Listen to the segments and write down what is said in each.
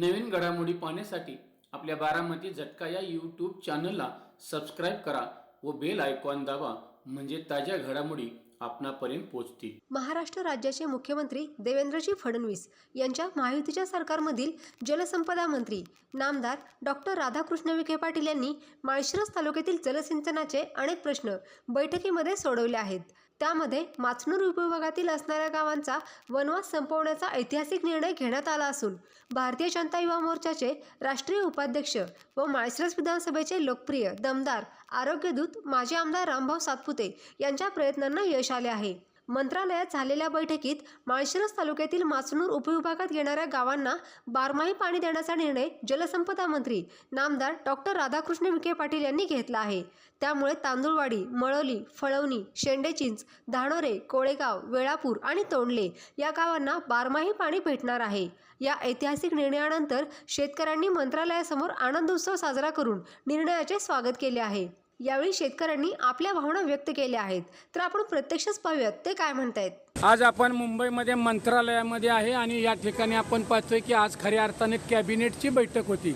नवीन घडामोडी पाहण्यासाठी आपल्या बारामती झटका या यूट्यूब चॅनलला सबस्क्राईब करा व बेल आयकॉन दाबा म्हणजे ताज्या घडामोडी आपणापर्यंत पोहोचतील. महाराष्ट्र राज्याचे मुख्यमंत्री देवेंद्रजी फडणवीस यांच्या महायुतीच्या सरकारमधील जलसंपदा मंत्री नामदार डॉक्टर राधाकृष्ण विखे पाटील यांनी माळशिरस तालुक्यातील जलसिंचनाचे अनेक प्रश्न बैठकीमध्ये सोडवले आहेत. त्यामध्ये माचनूर उपविभागातील असणाऱ्या गावांचा वनवास संपवण्याचा ऐतिहासिक निर्णय घेण्यात आला असून भारतीय जनता युवा मोर्चाचे राष्ट्रीय उपाध्यक्ष व माळशिरस विधानसभेचे लोकप्रिय दमदार आरोग्यदूत माजी आमदार रामभाऊ सातपुते यांच्या प्रयत्नांना यश आले आहे. मंत्रालयात झालेल्या बैठकीत माळशिरस तालुक्यातील माचनूर उपविभागात येणाऱ्या गावांना बारमाही पाणी देण्याचा निर्णय जलसंपदा मंत्री नामदार डॉक्टर राधाकृष्ण विखे पाटील यांनी घेतला आहे. त्यामुळे तांदूळवाडी मळवली फळवणी शेंडेचिंच धानोरे कोळेगाव वेळापूर आणि तोंडले या गावांना बारमाही पाणी भेटणार आहे. या ऐतिहासिक निर्णयानंतर शेतकऱ्यांनी मंत्रालयासमोर आनंद उत्सव साजरा करून निर्णयाचे स्वागत केले आहे. यावेळी शेतकऱ्यांनी आपल्या भावना व्यक्त केल्या आहेत. तर आपण प्रत्यक्षच पाहूयात ते काय म्हणतायत? आज आपण मुंबईमध्ये मंत्रालयामध्ये आहे आणि या ठिकाणी आपण पाहतोय की आज खऱ्या अर्थाने कॅबिनेटची बैठक होती.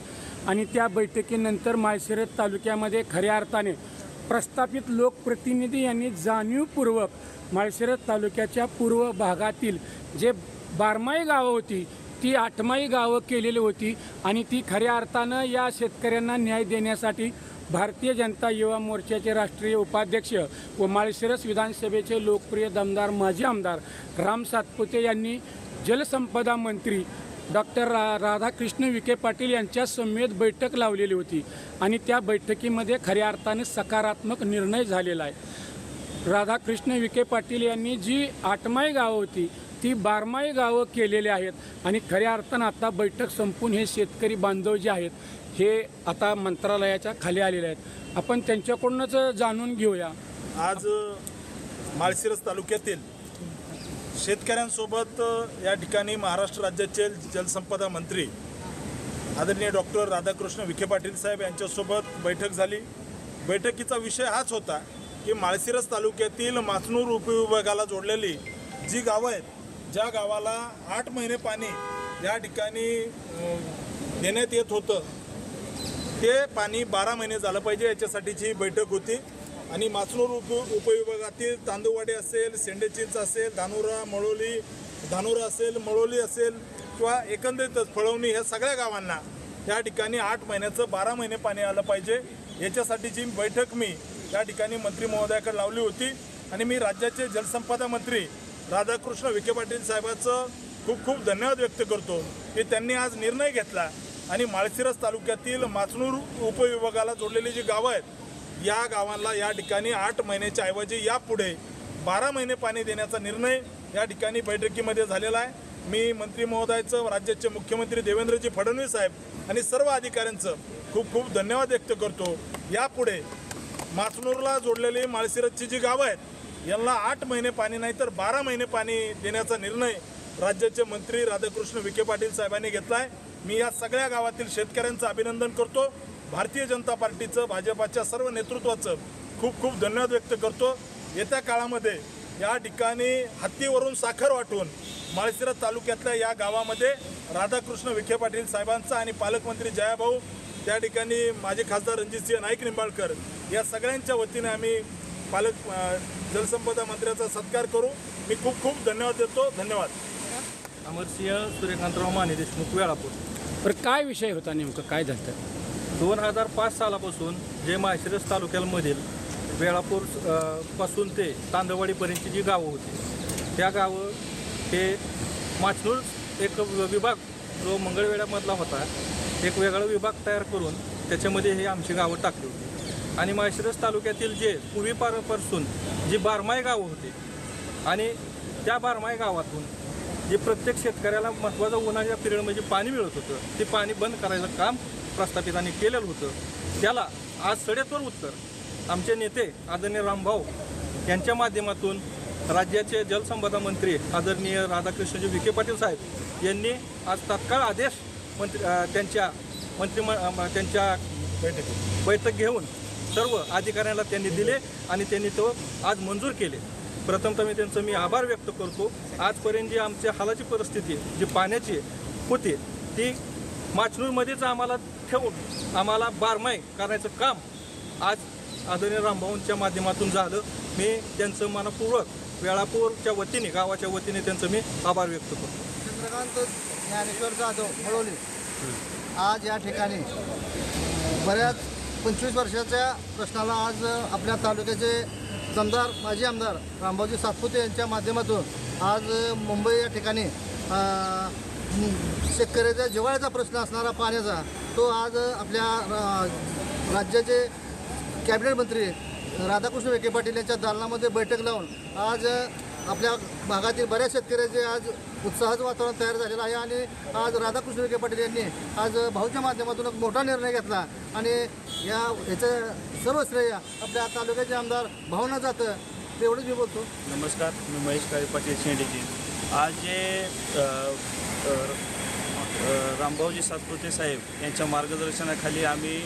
आणि त्या बैठकीनंतर माळशिरस तालुक्यामध्ये खऱ्या अर्थाने प्रस्थापित लोकप्रतिनिधी यांनी जाणीवपूर्वक माळशिरस तालुक्याच्या पूर्व भागातील जे बारमाही गावं होती ती आठमाही गावं केलेली होती. आणि ती खऱ्या अर्थानं या शेतकऱ्यांना न्याय देण्यासाठी भारतीय जनता युवा मोर्चाचे राष्ट्रीय उपाध्यक्ष व माळशिरस विधानसभेचे लोकप्रिय दमदार माजी आमदार राम सातपुते यांनी जलसंपदा मंत्री डॉक्टर रा राधाकृष्ण विखे पाटील यांच्या समेत बैठक लावलेली होती आणि त्या बैठकीमध्ये खऱ्या अर्थाने सकारात्मक निर्णय झालेला आहे. राधाकृष्ण विखे पाटील यांनी जी आटमाई गावं होती ती बारमाही गावं केलेली आहेत. आणि खऱ्या अर्थानं आता बैठक संपून हे शेतकरी बांधव जे आहेत हे आता मंत्रालयाच्या खाली आलेले आहेत. आपण त्यांच्याकडूनच जाणून घेऊया. आज माळशिरस तालुक्यातील शेतकऱ्यांसोबत या ठिकाणी महाराष्ट्र राज्याचे जलसंपदा मंत्री आदरणीय डॉक्टर राधाकृष्ण विखे पाटील साहेब यांच्यासोबत बैठक झाली. बैठकीचा विषय हाच होता की माळशिरस तालुक्यातील माचनूर उपविभागाला जोडलेली जी गावं आहेत ज्या गावाला आठ महिने पाणी या ठिकाणी देण्यात येत होतं ते पाणी बारा महिने झालं पाहिजे याच्यासाठीची ही बैठक होती. आणि मासनूर उप उपविभागातील तांदूळवाडी असेल सेंडेचिंच असेल धानोरा मळोली धानोरा असेल मळोली असेल किंवा एकंदरीतच फळवणी ह्या सगळ्या गावांना या ठिकाणी आठ महिन्याचं बारा महिने पाणी आलं पाहिजे. याच्यासाठीची बैठक मी या ठिकाणी मंत्री महोदयाकडे लावली होती. आणि मी राज्याचे जलसंपदा मंत्री राधाकृष्ण विखे पाटील साहेबाचं खूप खूप धन्यवाद व्यक्त करतो की त्यांनी आज निर्णय घेतला. आणि माळशिरस तालुक्यातील माचणूर उपविभागाला जोडलेली जी गावं आहेत या गावांना या ठिकाणी आठ महिन्याच्या ऐवजी यापुढे बारा महिने पाणी देण्याचा निर्णय या ठिकाणी बैठकीमध्ये झालेला आहे. मी मंत्री महोदयाचं राज्याचे मुख्यमंत्री देवेंद्रजी फडणवीस साहेब आणि सर्व अधिकाऱ्यांचं खूप खूप धन्यवाद व्यक्त करतो. यापुढे माचनूरला जोडलेली माळशिरसची जी गावं आहेत यांना आठ महिने पाणी नाही तर बारा महिने पाणी देण्याचा निर्णय राज्याचे मंत्री राधाकृष्ण विखे पाटील साहेबांनी घेतला आहे मी या सगळ्या गावातील शेतकऱ्यांचं अभिनंदन करतो. भारतीय जनता पार्टीचं भाजपाच्या सर्व नेतृत्वाचं खूप खूप धन्यवाद व्यक्त करतो. येत्या काळामध्ये या ठिकाणी हत्तीवरून साखर वाटून माळशिरस तालुक्यातल्या या गावामध्ये राधाकृष्ण विखे पाटील साहेबांचा आणि पालकमंत्री जयाभाऊ त्या ठिकाणी माजी खासदार रणजितसिंह नाईक निंबाळकर या सगळ्यांच्या वतीने आम्ही पालक जलसंपदा मंत्र्याचा सत्कार करू. मी खूप खूप धन्यवाद देतो. धन्यवाद. अमरसिंह सूर्यकांतराव माने देशमुख वेळापूर. बरं काय विषय होता नेमकं? काय झालं दोन हजार पाच सालापासून जे माळशिरस तालुक्यामधील वेळापूर अ, पासून ते तांदळवाडीपर्यंतची जी गावं होती त्या गावं हे माचनूर एक विभाग जो मंगळवेढ्यामधला होता एक वेगळा विभाग तयार करून त्याच्यामध्ये हे आमची गावं टाकली होती. आणि माळशिरस तालुक्यातील जे पूर्वीपारपासून जी बारमाही गावं होती आणि त्या बारमाही गावातून जे प्रत्येक शेतकऱ्याला महत्त्वाचं उन्हाळ्या पिरियडमध्ये पाणी मिळत होतं ते पाणी बंद करायचं काम प्रस्थापितांनी केलेलं होतं. त्याला आज सडेतोर उत्तर. आमचे नेते आदरणीय रामभाऊ यांच्या माध्यमातून राज्याचे जलसंपदा मंत्री आदरणीय राधाकृष्णजी विखे पाटील साहेब यांनी आज तात्काळ आदेश मंत्री त्यांच्या मंत्री त्यांच्या बैठकीत. बैठक घेऊन सर्व अधिकाऱ्यांना त्यांनी दिले आणि त्यांनी तो आज मंजूर केले. प्रथमतः मी त्यांचं मी आभार व्यक्त करतो. आजपर्यंत जी आमच्या हालाची परिस्थिती जी पाण्याची होती ती माचनूरमध्येच आम्हाला ठेवून आम्हाला बारमाई करायचं काम आज आदरणीय रामभाऊंच्या माध्यमातून झालं. मी त्यांचं मनपूर्वक वेळापूरच्या वतीने गावाच्या वतीने त्यांचं मी आभार व्यक्त करतो. चंद्रकांत ज्ञानेश्वर जाधव मळवली आज या ठिकाणी बऱ्याच पंचवीस वर्षाच्या प्रश्नाला आज आपल्या तालुक्याचे आमदार माजी आमदार रामभाऊजी सातपुते यांच्या माध्यमातून आज मुंबई या ठिकाणी शेतकऱ्याचा जिवाळ्याचा प्रश्न असणारा पाण्याचा तो आज आपल्या राज्याचे कॅबिनेट मंत्री राधाकृष्ण विखे पाटील यांच्या दालनामध्ये बैठक लावून आज आपल्या भागातील बऱ्याच शेतकऱ्याचे आज उत्साहाचं वातावरण तयार झालेलं आहे आणि आज राधाकृष्ण विखे पाटील यांनी आज भाऊच्या माध्यमातून एक मोठा निर्णय घेतला आणि या याचं सर्व श्रेय आपल्या तालुक्याचे आमदार भावना जातं. तेवढंच मी बोलतो. नमस्कार मी महेश काळे पाटील शेंडेजी आज जे रामभाऊजी सातपुते साहेब यांच्या मार्गदर्शनाखाली आम्ही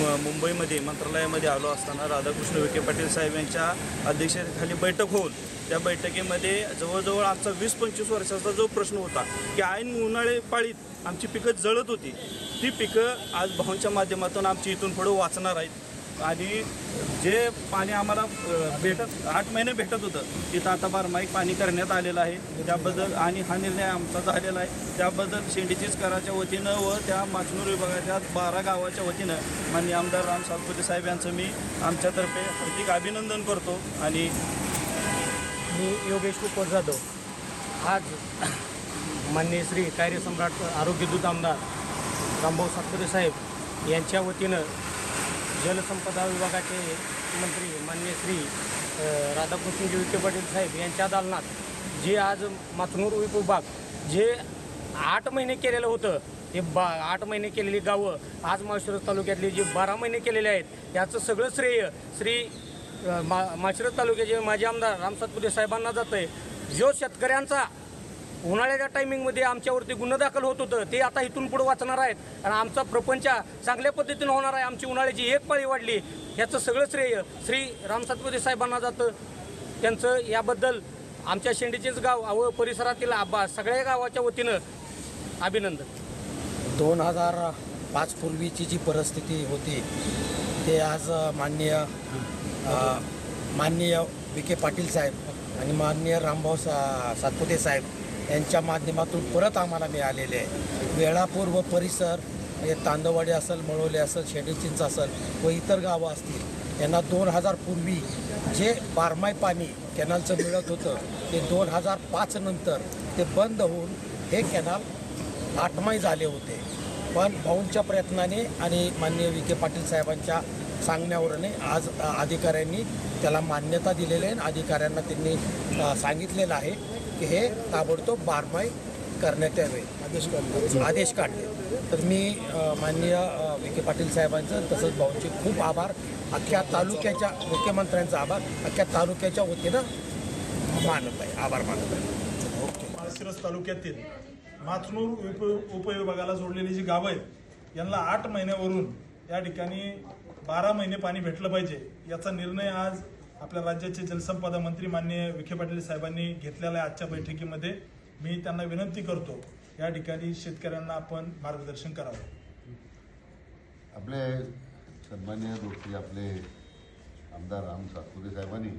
म- मुंबईमध्ये मंत्रालयामध्ये आलो असताना राधाकृष्ण विखे पाटील साहेब यांच्या अध्यक्षतेखाली बैठक होऊन त्या बैठकीमध्ये जवळजवळ आमचा वीस पंचवीस वर्षाचा जो प्रश्न होता की ऐन उन्हाळे पाळीत आमची पिकं जळत होती ती पिकं आज भाऊंच्या माध्यमातून आमची इथून पुढं वाचणार आहेत. आणि जे पाणी आम्हाला भेटत आठ महिने भेटत होतं तिथं आता बारमाही पाणी करण्यात आलेलं आहे. त्याबद्दल आणि हा निर्णय आमचा झालेला आहे. त्याबद्दल शेंडीचीच कराच्या वतीनं व त्या माचनूर विभागाच्या बारा गावाच्या वतीनं माननीय आमदार राम सातपुते साहेब यांचं मी आमच्यातर्फे हार्दिक अभिनंदन करतो आणि मी योगेश कुपर जाधव. आज मान्य श्री कार्यसम्राट आरोग्यदूत आमदार रामभाऊ सातपुते साहेब यांच्या वतीनं जलसंपदा विभागाचे मंत्री मान्य श्री राधाकृष्णजी विखे पाटील साहेब यांच्या दालनात जे आज मातनूर विभाग जे आठ महिने केलेलं होतं ते बा आठ महिने केलेली गावं आज माळशिरस तालुक्यातली जे बारा महिने केलेले आहेत याचं सगळं श्रेय श्री मा माळशिरस तालुक्याचे माजी आमदार राम सातपुते साहेबांना जातं आहे जो शेतकऱ्यांचा उन्हाळ्याच्या टायमिंगमध्ये आमच्यावरती गुन्हा दाखल होत होतं. ते आता इथून पुढे वाचणार आहेत. आणि आमचा प्रपंच चांगल्या पद्धतीनं होणार आहे. आमची उन्हाळ्याची एक पाळी वाढली. याचं सगळं श्रेय श्री राम सातपुते साहेबांना जातं. त्यांचं याबद्दल आमच्या शेंडीचेच गाव व परिसरातील आबा सगळ्या गावाच्या वतीनं अभिनंदन. दोन हजार पाच पूर्वीची जी परिस्थिती होती ते आज माननीय माननीय विखे पाटील साहेब आणि माननीय रामभाऊ सा सातपुते साहेब यांच्या माध्यमातून परत आम्हाला मिळालेले आहे. वेळापूर व परिसर हे तांदवाडी असेल मळवले असेल शेडेचिंच असेल व इतर गावं असतील यांना दोन हजार पूर्वी जे बारमाही पाणी कॅनलचं मिळत होतं ते दोन हजार पाच नंतर ते बंद होऊन हे कॅनल आठमाय झाले होते. पण भाऊंच्या प्रयत्नाने आणि माननीय विखे पाटील साहेबांच्या सांगण्यावरने आज अधिकाऱ्यांनी त्याला मान्यता दिलेली आहे आणि अधिकाऱ्यांना त्यांनी सांगितलेलं आहे. की हे ताबडतोब बारमाही करण्यात यावे. आदेश काढले. आदेश काढले. तर मी माननीय विखे पाटील साहेबांचं तसंच भाऊंचे खूप आभार. अख्ख्या तालुक्याच्या मुख्यमंत्र्यांचा आभार. अख्ख्या तालुक्याच्या वतीनं मानत आहे. आभार मानत आहे. माळशिरस तालुक्यातील माचनूर उप उपविभागाला जोडलेली जी गावं आहेत यांना आठ महिन्यावरून या ठिकाणी बारा महिने पाणी भेटलं पाहिजे याचा निर्णय आज आपल्या राज्याचे जलसंपदा मंत्री माननीय विखे पाटील साहेबांनी घेतलेला आहे आजच्या बैठकीमध्ये मी त्यांना विनंती करतो या ठिकाणी शेतकऱ्यांना आपण मार्गदर्शन करावं. आपले सन्मान्य दोस्ती आपले आमदार राम सातपुरे साहेबांनी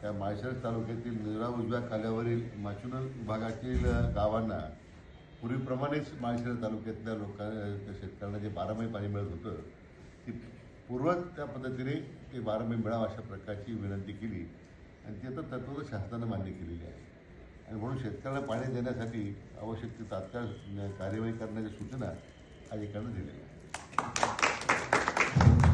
त्या माळशेज तालुक्यातील निरा उजव्या खाल्यावरील माचुनल विभागातील गावांना पूर्वीप्रमाणेच माळशेज तालुक्यातल्या लोकांना शेतकऱ्यांना जे बारामाही पाणी मिळत होतं ती पूर्वत त्या पद्धतीने ते बारंबी मिळावं अशा प्रकारची विनंती केली. आणि ते तर तत्व शासनानं मान्य केलेली आहे. आणि म्हणून शेतकऱ्यांना पाणी देण्यासाठी आवश्यक ती तात्काळ कार्यवाही करण्याच्या सूचना अधिकाऱ्यांना दिलेल्या आहेत.